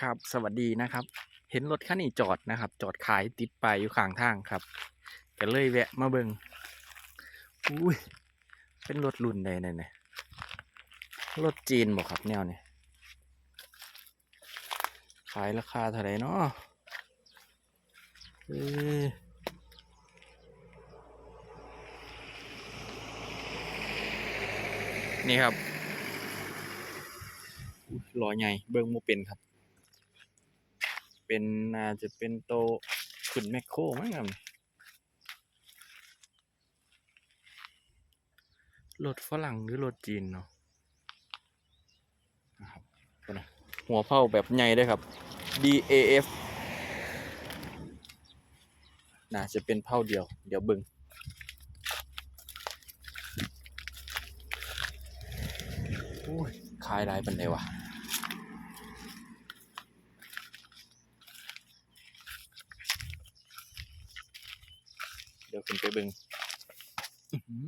ครับ สวัสดีนะครับ เห็นรถคันนี้จอดนะครับ จอดขายติดไปอยู่ข้างทางครับก็เลยแวะมาเบิงอุ้ย เป็นรถรุ่นใดเนี่ยเนี่ยรถจีนบอกครับแนวเนี่ยขายราคาเท่าไหร่เนาะเอ้ยนี่ครับอุ๊ยล้อใหญ่เบิ้งโมเป็นครับ เป็นน่าจะเป็นโตขึ้นแมคโครมั้งครับรถฝรั่งหรือรถจีนเนาะนะครับหัวเผาแบบใหญ่เลยครับ DAF น่าจะเป็นเผาเดียว เดี๋ยวบึงขายหลายปันไดวะ เดี๋ยวขึ้นไปเบึงอื้อหือ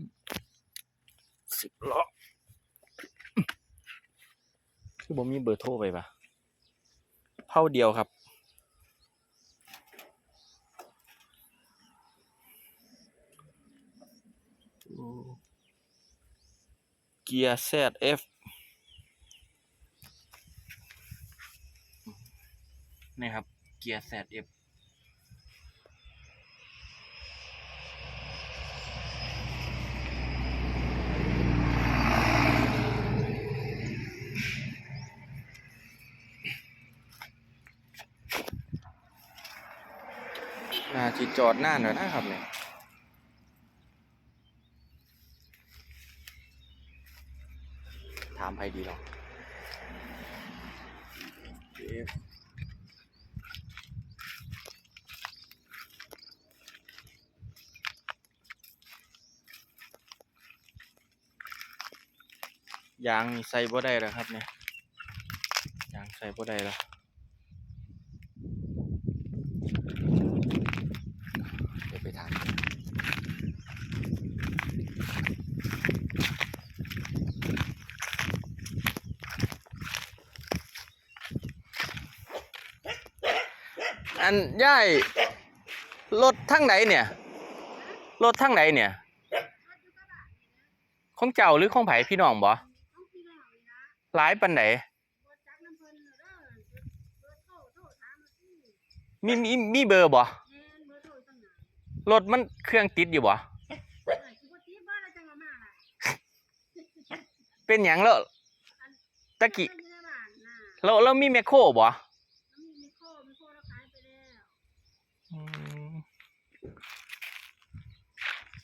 สิบล้อคือผมมีเบอร์โทรไปปะเท่าเดียวครับ เกียร์ ZF นี่ครับ เกียร์ ZF จิจอดหน้านแล้วนะครับเนี่ยถามใครดีหรอยางใส่บ่ได้แล้วครับเนี่ยยางใส่บ่ได้แล้ว เดี๋ยวไปถาม อันย่ายรถทั้งไหนเนี่ยรถทั้งไหนเนี่ย ของเจ้าหรือของไผพี่น้องบ่หลายปันไหนมีมีมีเบอร์บ่รถมันเครื่องติดอยู่บ่เป็นหยังแล้วตะกี้เราเรามีแมคโครบ่อืม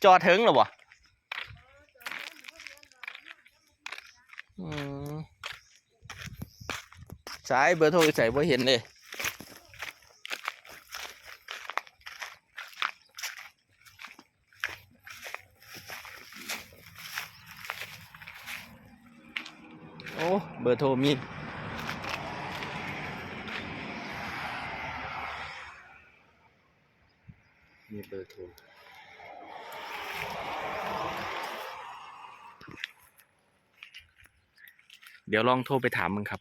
จอดถึงหรอบ่อืมสายเบอร์โทรใส่บ่เห็นเลยโอ้เบอร์โทรมี มีเบอร์โทรเดี๋ยวลองโทรไปถามมึงครับ